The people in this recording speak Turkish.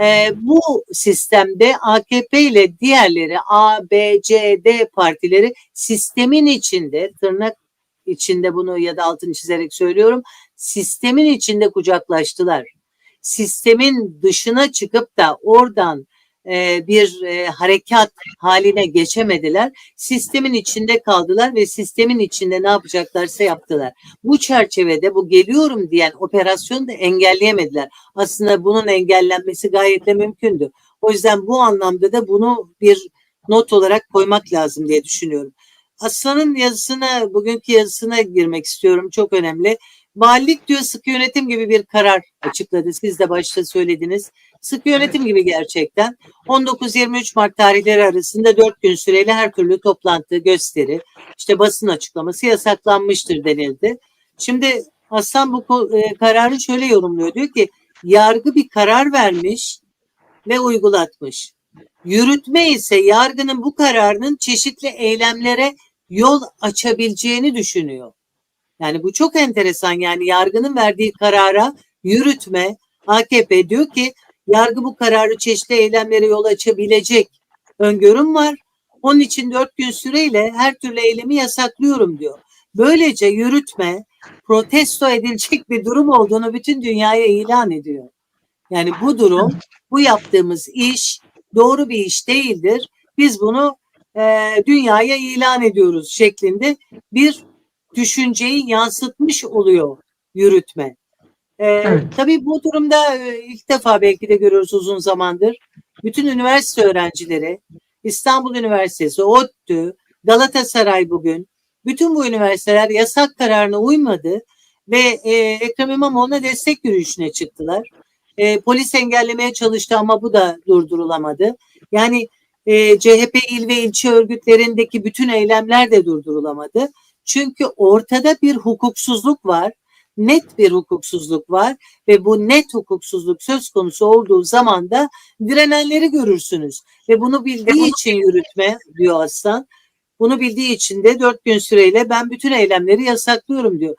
Ee, bu sistemde AKP ile diğerleri A, B, C, D partileri sistemin içinde tırnak içinde bunu ya da altını çizerek söylüyorum sistemin içinde kucaklaştılar. Sistemin dışına çıkıp da oradan e, bir e, harekat haline geçemediler. Sistemin içinde kaldılar ve sistemin içinde ne yapacaklarsa yaptılar. Bu çerçevede bu geliyorum diyen operasyonu da engelleyemediler. Aslında bunun engellenmesi gayet de mümkündü. O yüzden bu anlamda da bunu bir not olarak koymak lazım diye düşünüyorum. Aslan'ın yazısına, bugünkü yazısına girmek istiyorum. Çok önemli. Valilik diyor sıkı yönetim gibi bir karar açıkladı. Siz de başta söylediniz. Sıkı yönetim gibi gerçekten. 19-23 Mart tarihleri arasında 4 gün süreyle her türlü toplantı, gösteri, işte basın açıklaması yasaklanmıştır denildi. Şimdi Aslan bu e, kararı şöyle yorumluyor. Diyor ki yargı bir karar vermiş ve uygulatmış. Yürütme ise yargının bu kararının çeşitli eylemlere yol açabileceğini düşünüyor. Yani bu çok enteresan yani yargının verdiği karara yürütme AKP diyor ki yargı bu kararı çeşitli eylemlere yol açabilecek öngörüm var. Onun için dört gün süreyle her türlü eylemi yasaklıyorum diyor. Böylece yürütme protesto edilecek bir durum olduğunu bütün dünyaya ilan ediyor. Yani bu durum, bu yaptığımız iş doğru bir iş değildir. Biz bunu e, dünyaya ilan ediyoruz şeklinde bir düşünceyi yansıtmış oluyor yürütme. Ee, Evet. Tabii bu durumda e, ilk defa belki de görüyoruz uzun zamandır. Bütün üniversite öğrencileri, İstanbul Üniversitesi, ODTÜ, Galatasaray bugün, bütün bu üniversiteler yasak kararına uymadı ve e, Ekrem İmamoğlu'na destek yürüyüşüne çıktılar. E, polis engellemeye çalıştı ama bu da durdurulamadı. Yani e, CHP il ve ilçe örgütlerindeki bütün eylemler de durdurulamadı. Çünkü ortada bir hukuksuzluk var. Net bir hukuksuzluk var ve bu net hukuksuzluk söz konusu olduğu zaman da direnenleri görürsünüz. Ve bunu bildiği için yürütme diyor Aslan. Bunu bildiği için de dört gün süreyle ben bütün eylemleri yasaklıyorum diyor.